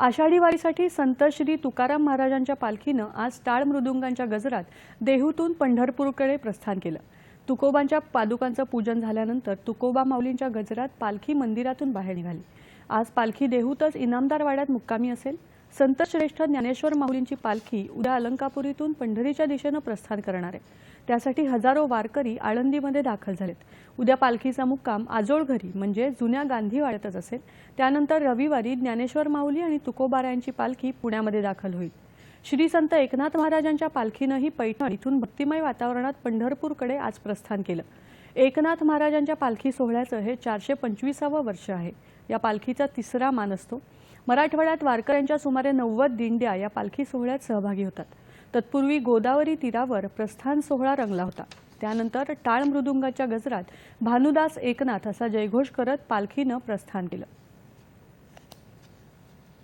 आषाढी वारीसाठी संत श्री तुकाराम महाराजांच्या पालखीनं आज टाळ मृदुंगांच्या गजरात देहूतून पंढरपूरकडे प्रस्थान केलं. तुकोबांच्या पादुकांचं पूजन झाल्यानंतर तुकोबा माऊलींच्या गजरात पालखी मंदिरातून बाहेर निघाली. आज पालखी देहूतच इनामदार वाड्यात मुक्कामी असेल. संतश्रेष्ठ ज्ञानेश्वर माऊलींची पालखी उद्या अलंकापुरीतून पंढरीच्या दिशेनं प्रस्थान करणार आहे. त्यासाठी हजारो वारकरी आळंदीमध्ये दाखल झालेत. उद्या पालखीचा मुक्काम आजोळ घरी म्हणजे जुन्या गांधी वाड्यातच असेल. त्यानंतर रविवारी ज्ञानेश्वर माऊली आणि तुकोबारायांची पालखी पुण्यामध्ये दाखल होईल. श्री संत एकनाथ महाराजांच्या पालखीनंही पैठण इथून भक्तिमय वातावरणात पंढरपूरकडे आज प्रस्थान केलं. एकनाथ महाराजांच्या पालखी सोहळ्याचं हे चारशे पंचवीसावं वर्ष आहे. या पालखीचा तिसरा मान असतो. मराठवाड्यात वारकऱ्यांच्या सुमारे नव्वद दिंड्या या पालखी सोहळ्यात सहभागी होतात. तत्पूर्वी गोदावरी तीरावर प्रस्थान सोहळा रंगला होता. त्यानंतर टाळ मृदुंगाच्या गजरात भानुदास एकनाथ असा जयघोष करत पालखीनं प्रस्थान केलं.